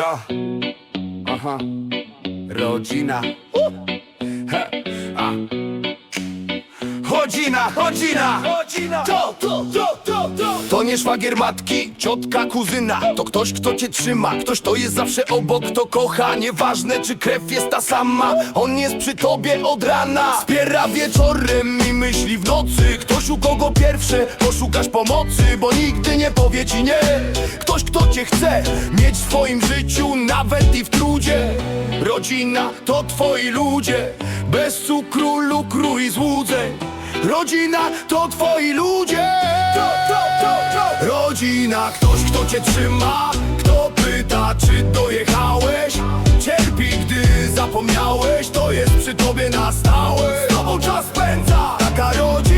Ja. Aha. Rodzina. He. A. Chodzina, chodzina, chodzina. To, to, to, to, to. To nie szwagier matki, ciotka, kuzyna. To ktoś, kto cię trzyma, ktoś, kto jest zawsze obok, kto kocha. Nieważne, czy krew jest ta sama. On jest przy tobie od rana. Wspiera wieczorem i myśli w nocy. Ktoś, u kogo pierwsze poszukasz pomocy, bo nigdy nie powie ci nie. Ktoś, kto cię chce mieć w swoim życiu, nawet i w trudzie. Rodzina to twoi ludzie, bez cukru, lukru i złudzeń. Rodzina to twoi ludzie. Rodzina, ktoś, kto cię trzyma, kto pyta, czy dojechałeś. Cierpi, gdy zapomniałeś, to jest przy tobie na stałe. Z tobą czas spędza taka rodzina.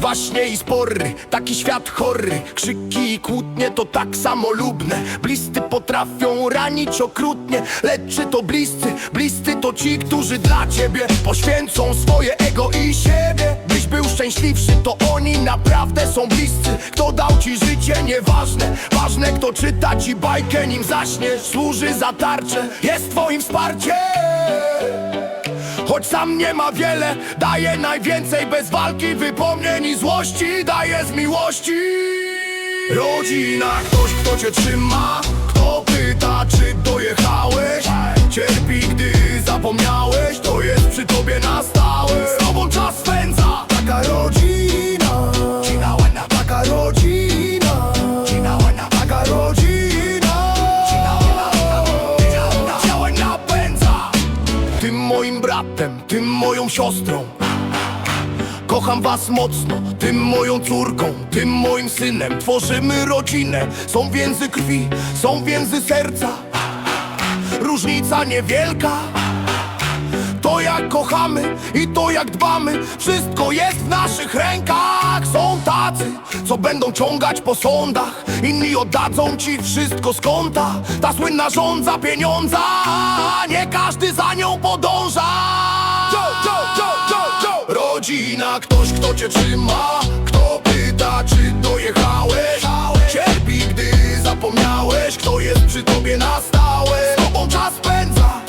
Właśnie i spory, taki świat chory. Krzyki i kłótnie to tak samolubne. Bliscy potrafią ranić okrutnie Lecz to bliscy, bliscy to ci, którzy dla ciebie Poświęcą swoje ego i siebie. Byś był szczęśliwszy, to oni naprawdę są bliscy. Kto dał ci życie, nieważne. Ważne kto czyta ci bajkę, nim zaśniesz. Służy za tarczę, jest twoim wsparciem Choć sam nie ma wiele, daje najwięcej bez walki, wypomnień i złości, daje z miłości. Rodzina, ktoś kto cię trzyma, kto pyta czy dojechałeś. Cierpi gdy zapomniałeś, tym moją siostrą. Kocham was mocno, tym moją córką, tym moim synem. Tworzymy rodzinę, są więzy krwi, są więzy serca. Różnica niewielka. To jak kochamy i to jak dbamy Wszystko jest w naszych rękach tacy, co będą ciągać po sądach. Inni oddadzą ci wszystko z konta. Ta słynna rządza pieniądza Nie każdy za nią podąża. Rodzina, ktoś kto cię trzyma Kto pyta czy dojechałeś. Cierpi gdy zapomniałeś Kto jest przy tobie na stałe. Z tobą czas spędza